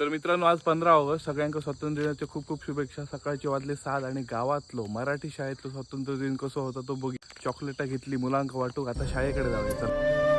तर मित्रांनो आज पंधरा ऑगस्ट. सगळ्यांका स्वातंत्र्य दिनाच्या खूप खूप शुभेच्छा. सकाळचे वाजले सात आणि गावातलो मराठी शाळेतलो स्वातंत्र्य दिन कसं होता तो बघ. चॉकलेटा घेतली मुलांक वाटूक. आता शाळेकडे जाऊया. चल.